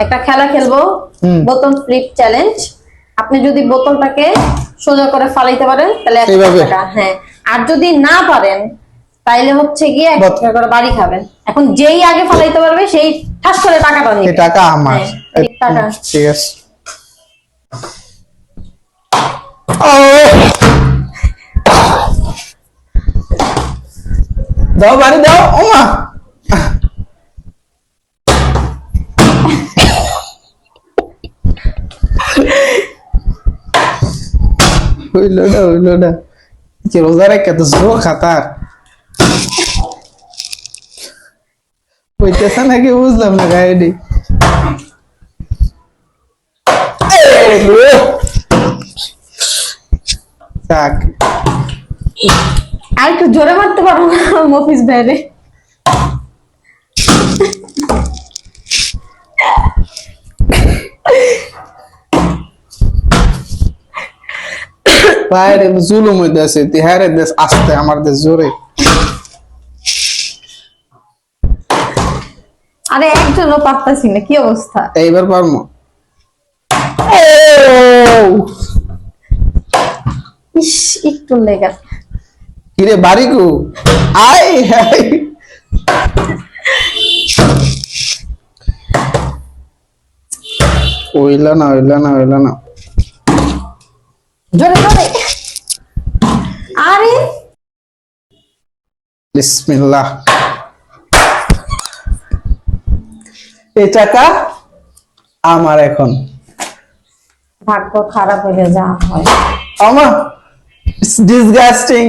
একটা খেলা খেলব বোতল ফ্লিপ চ্যালেঞ্জ আপনি যদি বোতলটাকে সোজা করে ফালাইতে পারেন তাহলে টাকা হ্যাঁ। আর যদি না পারেন তাইলে হচ্ছে গিয়ে এক টাকা করে বাড়ি খাবেন। এখন যেই আগে ফালাইতে পারবে সেই ঠাস করে টাকাটা নেবে। টাকা আমার। হ্যাঁ, টাকা। ঠিক আছে। ও! দাও বাড়ি দাও। ওমা! হইল না হইল না কি রোজা রেখে তো জো খাতার হইতেছে নাকি বুঝলাম না গাড়ি যাক আর একটু জোরে মারতে পারব না মফিস বাইরে বাইরে জুলুম হইতেছে তিহারে দেশ আসতে আমার দেশ জোরে। আরে একজনও পারতাছি না কি অবস্থা? এইবার পারমো। ইস একটু লেগা। কিরে বাড়িকু আয় হায় হইলা না হইলা না হইলা না। জোরে জোরে। আরে। বিসমিল্লাহ। এই টাকা আমার এখন। ভাগ্য খারাপ হয়ে যা হয় আমার? ডিসগাস্টিং